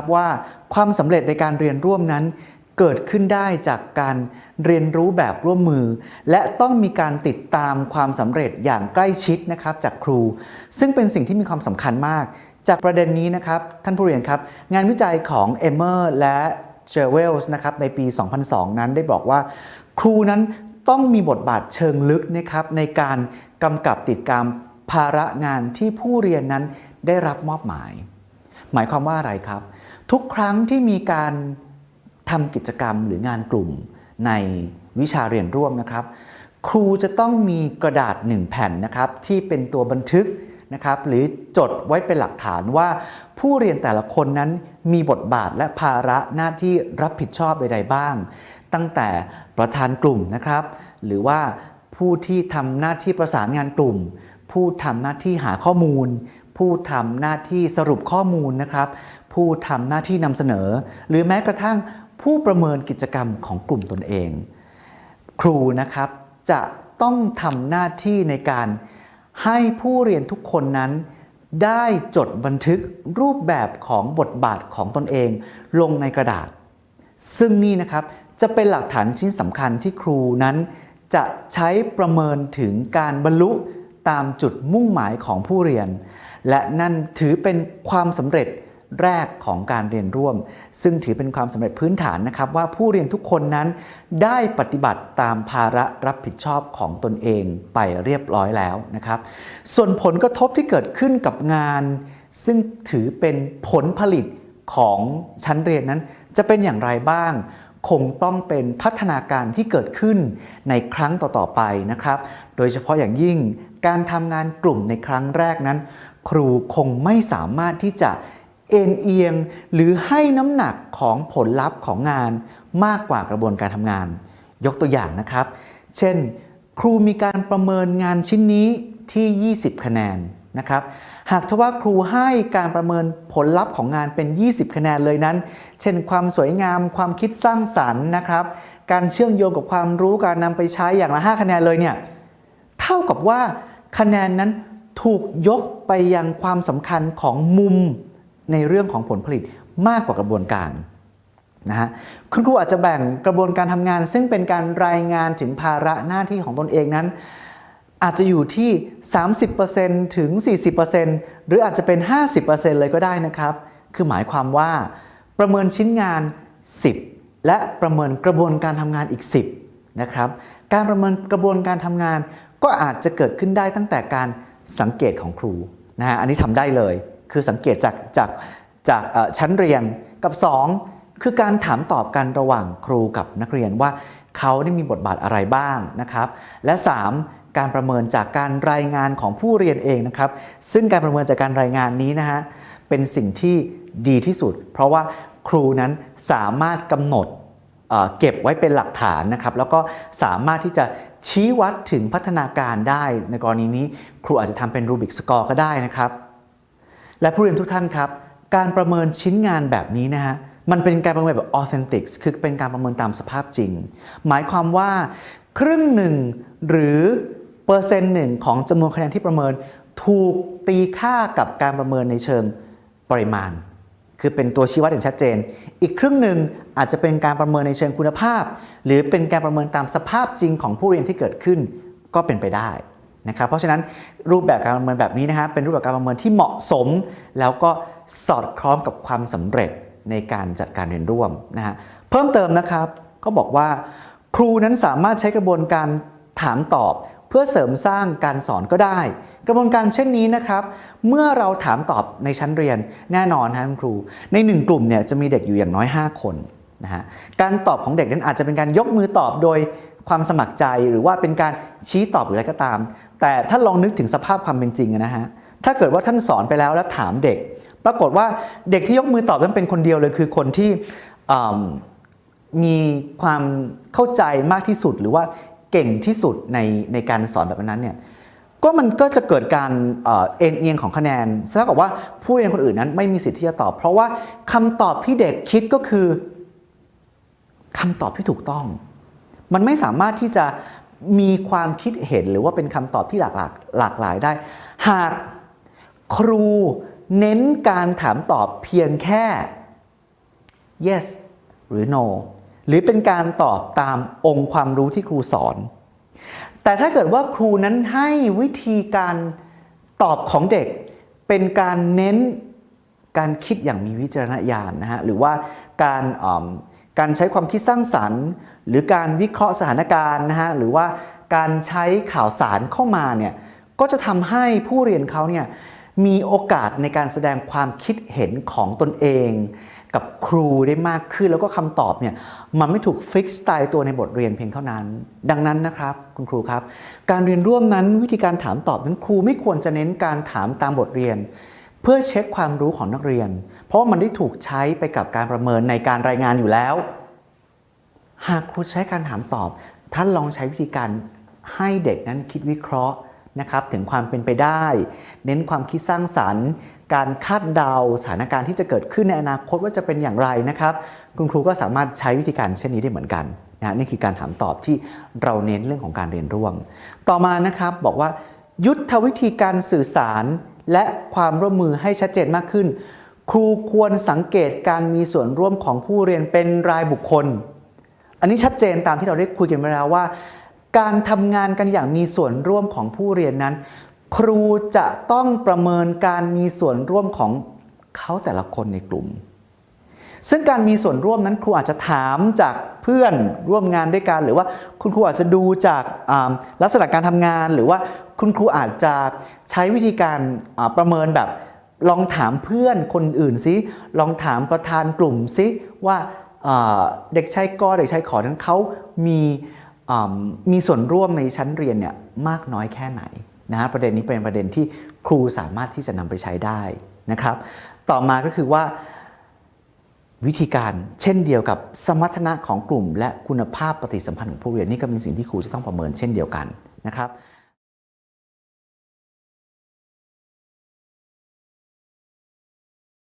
นะครับว่าความสำเร็จในการเรียนร่วมนั้น เกิดขึ้นได้จากการเรียนรู้แบบร่วมมือ และต้องมีการติดตามความสำเร็จอย่างใกล้ชิดนะครับจากครู ซึ่งเป็นสิ่งที่มีความสำคัญมาก จากประเด็นนี้นะครับท่านผู้เรียนครับ งานวิจัยของเอเมอร์และเจอเวลส์นะครับในปี 2002 นั้นได้บอกว่า ครูนั้นต้องมีบทบาทเชิงลึกนะครับในการกำกับติดตามภาระงานที่ผู้เรียนนั้นได้รับมอบหมาย หมายความว่าอะไรครับ ทุกครั้งที่มีการทำกิจกรรมหรืองานกลุ่มในวิชาเรียนร่วมนะครับ ครูจะต้องมีกระดาษหนึ่งแผ่นนะครับที่เป็นตัวบันทึกนะครับหรือจดไว้เป็นหลักฐานว่า ผู้เรียนแต่ละคนนั้นมีบทบาทและภาระหน้าที่รับผิดชอบใดๆบ้าง ตั้งแต่ประธานกลุ่มนะครับ หรือว่าผู้ที่ทำหน้าที่ประสานงานกลุ่ม ผู้ทำหน้าที่หาข้อมูล ผู้ทำหน้าที่สรุปข้อมูลนะครับ ผู้ทำหน้าที่นำเสนอ หรือแม้กระทั่งผู้ประเมินกิจกรรมของกลุ่มตนเอง ครูนะครับจะต้องทำหน้าที่ในการให้ผู้เรียนทุกคนนั้น ได้จดบันทึกรูปแบบของบทบาทของตนเอง ลงในกระดาษ ซึ่งนี่นะครับจะเป็นหลักฐานชิ้นสำคัญที่ครูนั้น จะใช้ประเมินถึงการบรรลุตามจุดมุ่งหมายของผู้เรียน และนั่นถือเป็นความสำเร็จ แรกของการเรียนร่วม ซึ่งถือเป็นความสำเร็จพื้นฐานนะครับ ว่าผู้เรียนทุกคนนั้นได้ปฏิบัติตามภาระรับผิดชอบของตนเองไปเรียบร้อยแล้วนะครับ ส่วนผลกระทบที่เกิดขึ้นกับงาน ซึ่งถือเป็นผลผลิตของชั้นเรียนนั้น จะเป็นอย่างไรบ้างคงต้องเป็นพัฒนาการที่เกิดขึ้นในครั้งต่อๆไปนะครับ โดยเฉพาะอย่างยิ่งการทำงานกลุ่มในครั้งแรกนั้น ครูคงไม่สามารถที่จะ เอ็นเอียงหรือให้น้ำหนักของผลลัพธ์ของงานมากกว่ากระบวนการทำงาน ยกตัวอย่างนะครับ เช่น ครูมีการประเมินงานชิ้นนี้ที่ 20 คะแนนนะครับหากทว่าครูให้การประเมินผลลัพธ์ของงานเป็น 20 คะแนนเลยนั้น เช่น ความสวยงาม ความคิดสร้างสรรค์นะครับ การเชื่อมโยงกับความรู้การนำไปใช้อย่างละ 5 คะแนนเลยเนี่ย เท่ากับว่าคะแนนนั้นถูกยกไปยังความสำคัญของมุม ในเรื่องของผลผลิตมากกว่ากระบวนการนะฮะคุณครูอาจจะแบ่งกระบวนการทำงาน ซึ่งเป็นการรายงานถึงภาระหน้าที่ของตนเองนั้น อาจจะอยู่ที่ 30%ถึง 40%หรืออาจจะเป็น 50%เลยก็ได้นะครับ คือหมายความว่าประเมินชิ้นงาน 10 และประเมินกระบวนการทำงานอีก 10นะครับการประเมินกระบวนการทำงานก็อาจจะเกิดขึ้นได้ตั้งแต่การสังเกตของครูนะฮะอันนี้ทำได้เลย คือสังเกตจากจากจากชั้นเรียนกับ 2 คือการถามตอบกันระหว่างครูกับนักเรียนว่าเขาได้มีบทบาทอะไรบ้างนะครับ และ 3 การประเมินจากการรายงานของผู้เรียนเองนะครับ ซึ่งการประเมินจากการรายงานนี้นะฮะเป็นสิ่งที่ดีที่สุด เพราะว่าครูนั้นสามารถกำหนดเอ่อเก็บไว้เป็นหลักฐานนะครับ แล้วก็สามารถที่จะชี้วัดถึงพัฒนาการได้ในกรณีนี้ ครูอาจจะทำเป็นรูบิกสกอร์ก็ได้นะครับ และผู้เรียนทุกท่านครับ การประเมินชิ้นงานแบบนี้นะฮะมันเป็นการประเมินแบบ authentic คือเป็นการประเมินตามสภาพจริง หมายความว่าครึ่งหนึ่งหรือเปอร์เซ็นต์หนึ่งของจำนวนคะแนนที่ประเมินถูกตีค่ากับการประเมินในเชิงปริมาณ คือเป็นตัวชี้วัดอย่างชัดเจน อีกครึ่งหนึ่งอาจจะเป็นการประเมินในเชิงคุณภาพ หรือเป็นการประเมินตามสภาพจริงของผู้เรียนที่เกิดขึ้นก็เป็นไปได้ นะครับเพราะฉะนั้นรูปแบบการประเมินแบบนี้นะฮะเป็นรูปแบบการประเมินที่เหมาะสม แล้วก็สอดคล้องกับความสำเร็จในการจัดการเรียนร่วมนะฮะเพิ่มเติมนะครับก็บอกว่า ครูนั้นสามารถใช้กระบวนการถามตอบ เพื่อเสริมสร้างการสอนก็ได้ กระบวนการเช่นนี้นะครับ เมื่อเราถามตอบในชั้นเรียนแน่นอนนะคุณครู ในหนึ่งกลุ่มเนี่ยจะมีเด็กอยู่อย่างน้อย 5 คนนะฮะการตอบของเด็กนั้นอาจจะเป็นการยกมือตอบโดยความสมัครใจหรือว่าเป็นการชี้ตอบหรืออะไรก็ตาม แต่ถ้าลองนึกถึงสภาพความเป็นจริงนะฮะถ้าเกิดว่าท่านสอนไปแล้วแล้วถามเด็ก ปรากฏว่าเด็กที่ยกมือตอบนั้นเป็นคนเดียวเลยคือคนที่มีความเข้าใจมากที่สุดหรือว่าเก่งที่สุดในในการสอนแบบนั้นเนี่ยก็มันก็จะเกิดการเอ็นเอียงของคะแนนเท่ากับว่าผู้เรียนคนอื่นนั้นไม่มีสิทธิ์ที่จะตอบ เพราะว่าคำตอบที่เด็กคิดก็คือคำตอบที่ถูกต้อง มันไม่สามารถที่จะ มีความคิดเห็นหรือว่าเป็นคำตอบที่หลากหลากหลากหลายได้ หากครูเน้นการถามตอบเพียงแค่ yes หรือ no หรือเป็นการตอบตามองค์ความรู้ที่ครูสอน แต่ถ้าเกิดว่าครูนั้นให้วิธีการตอบของเด็ก เป็นการเน้นการคิดอย่างมีวิจารณญาณนะฮะหรือว่าการอ่อการใช้ความคิดสร้างสรรค์ หรือการวิเคราะห์สถานการณ์นะฮะหรือว่าการใช้ข่าวสารเข้ามาเนี่ยก็จะทำให้ผู้เรียนเขาเนี่ยมีโอกาสในการแสดงความคิดเห็นของตนเอง กับครูได้มากขึ้น แล้วก็คำตอบเนี่ยมันไม่ถูกฟิกซ์ตายตัวในบทเรียนเพียงเท่านั้น ดังนั้นนะครับคุณครูครับ การเรียนร่วมนั้นวิธีการถามตอบนั้นครูไม่ควรจะเน้นการถามตามบทเรียน เพื่อเช็คความรู้ของนักเรียน เพราะว่ามันได้ถูกใช้ไปกับการประเมินในการรายงานอยู่แล้ว หากครูใช้การถามตอบ ท่านลองใช้วิธีการให้เด็กนั้นคิดวิเคราะห์นะครับถึงความเป็นไปได้ เน้นความคิดสร้างสรรค์ การคาดเดาสถานการณ์ที่จะเกิดขึ้นในอนาคตว่าจะเป็นอย่างไรนะครับ คุณครูก็สามารถใช้วิธีการเช่นนี้ได้เหมือนกันนะนี่คือการถามตอบที่เราเน้นเรื่องของการเรียนร่วม ต่อมานะครับบอกว่า ยุทธวิธีการสื่อสารและความร่วมมือให้ชัดเจนมากขึ้น ครูควรสังเกตการมีส่วนร่วมของผู้เรียนเป็นรายบุคคล อันนี้ชัดเจนตามที่เราได้คุยกันไปแล้วว่า การทำงานกันอย่างมีส่วนร่วมของผู้เรียนนั้น ครูจะต้องประเมินการมีส่วนร่วมของเขาแต่ละคนในกลุ่ม ซึ่งการมีส่วนร่วมนั้นครูอาจจะถามจากเพื่อนร่วมงานด้วยกันหรือว่าคุณครูอาจจะดูจากลักษณะการทำงาน หรือว่าคุณครูอาจจะใช้วิธีการประเมินแบบลองถามเพื่อนคนอื่นซิ ลองถามประธานกลุ่มซิว่า เด็กชายกอเด็กชายขอนั้นเขามีมีส่วนร่วมในชั้นเรียนเนี่ยมากน้อยแค่ไหนนะฮะประเด็นนี้เป็นประเด็นที่ครูสามารถที่จะนำไปใช้ได้นะครับ ต่อมาก็คือว่าวิธีการเช่นเดียวกับสมรรถนะของกลุ่ม และคุณภาพปฏิสัมพันธ์ของผู้เรียนนี่ก็เป็นสิ่งที่ครูจะต้องประเมินเช่นเดียวกันนะครับ